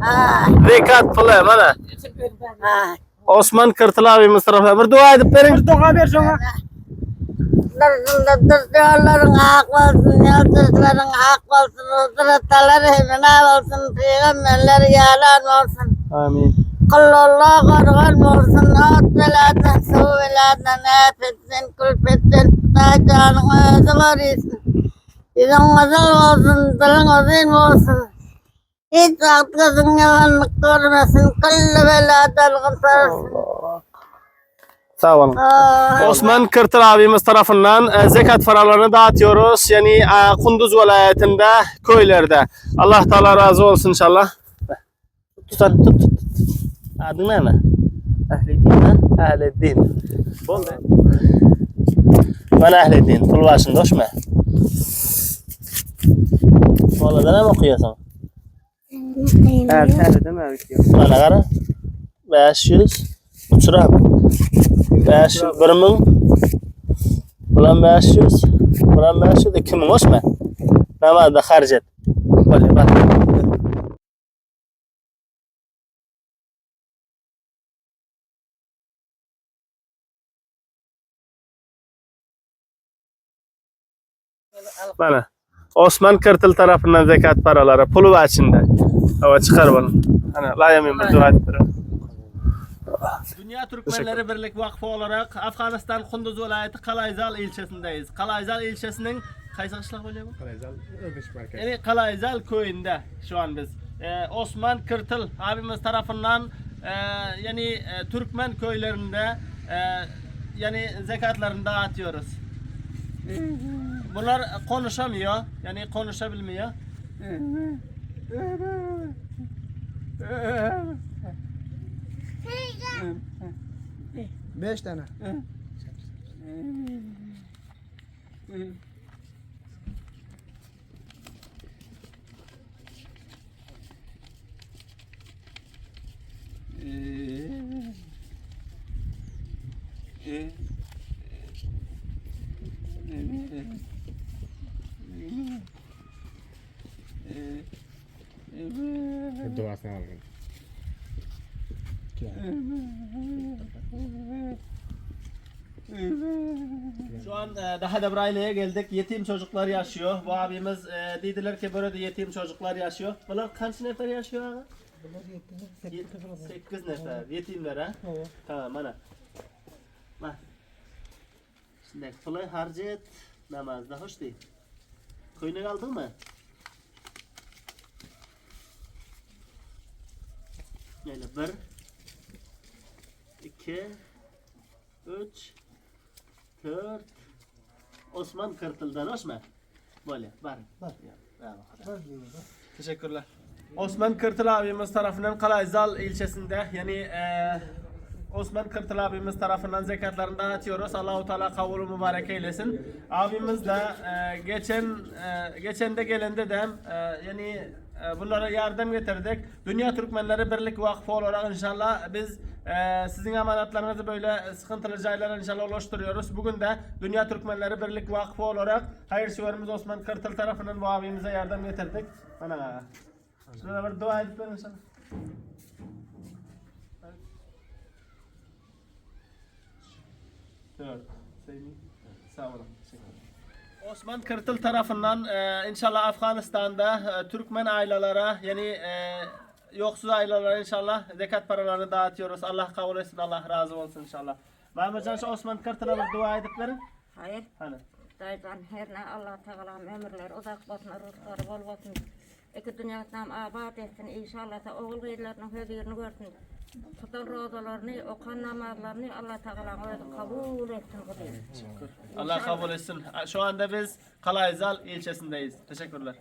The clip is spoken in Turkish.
Ha. Zekat pulu mana. Osman Kırtıl abimiz tarafından bir dua edip verin. Doğa ver sana. Dırdırların hak olsun, yıldızların hak olsun, uzratalar hemine olsun, peygamberler yalan olsun. Amin. Kıllullah korgan olsun, ot veladan, su veladan, afetten, külfetten, tacanın özü korusun. Yüzün güzel olsun, dilin uzun olsun. Hiç alt kızın yalanlık görmesin, kıllı veladan kurtarsın. Sağ olun. Aa, Osman Kırtıl abimiz tarafından e, zekat paralarını dağıtıyoruz. Yani e, Kunduz vilayetinde, köylerde. Allah Teala razı olsun inşallah. Tut tut tut. Adın ne? Ehleddin ha? Ehleddin. Bol be. Ben Ehleddin. Pul başında hoş mu? Valla da ne mi okuyorsun? Her tane değil mi abi? Bana kara. 500. Uçur abi. 500. Birimin. Bulan 500. Bulan 500. 2000 osma. Ne var da harcet. Böyle bak. Bana. Osman Kırtıl tarafından zekat paraları pulu var içinde. Hava çıkar bunu. Hani layamayın bir dua ettirin. Dünya Türkmenleri Birlik Vakfı olarak Afganistan Kunduz vilayeti Kalayzal ilçesindeyiz. Kalayzal ilçesinin kaysi kışlak oluyor bu? Yani Kalayzal köyünde şu an biz. Ee, Osman Kırtıl abimiz tarafından e, yani e, Türkmen köylerinde e, yani zekatlarını dağıtıyoruz. Bunlar konuşamıyor. Yani konuşabilmiyor. Beş tane. Duasını alın. Şu an daha da Brayle'ye geldik. Yetim çocuklar yaşıyor. Bu abimiz e, dediler ki böyle de yetim çocuklar yaşıyor. Bunlar kaç nefer yaşıyor abi? Yet- Sekiz nefer. Yetimler ha? Tamam ana. Bak. Şimdi pulay harcı et. Namazda hoş değil. Köyüne kaldın mı? Böyle bir, iki, üç, dört, Osman Kırtıl'dan Osman. Böyle, var. Var. Teşekkürler. Osman Kırtıl abimiz tarafından Kalayzal ilçesinde yani eee Osman Kırtıl abimiz tarafından zekatlarını dağıtıyoruz. Allahu Teala kavulu mübarek eylesin. Abimiz de eee, geçen eee, geçen de gelende de eee, yani bunlara yardım getirdik. Dünya Türkmenleri Birlik Vakfı olarak inşallah biz eee, sizin emanetlerinizi böyle sıkıntılı yerlere inşallah ulaştırıyoruz. Bugün de Dünya Türkmenleri Birlik Vakfı olarak hayırseverimiz Osman Kırtıl tarafından bu abimize yardım getirdik. Ana. Şuna bir dua edip verin inşallah. Dört. Sayın. Sağ olun. Teşekkürler. Osman Kırtıl tarafından e, inşallah Afganistan'da e, Türkmen ailelere yani e, yoksuz ailelere inşallah zekat paralarını dağıtıyoruz. Allah kabul etsin, Allah razı olsun inşallah. Mehmet Can şu Osman Kırtıl'a bir dua edip verin. Hayır, Hani. dayıdan her ne Allah Teala ömürler uzak olsun, rızkları bol olsun. İki dünyadan abad etsin inşallah da oğul gıylarının hüzürünü görsün. Tutan rozalarını, okan namazlarını Allah Teala öyle kabul etsin. Allah kabul etsin. Şu anda biz Kalayzal ilçesindeyiz. Teşekkürler.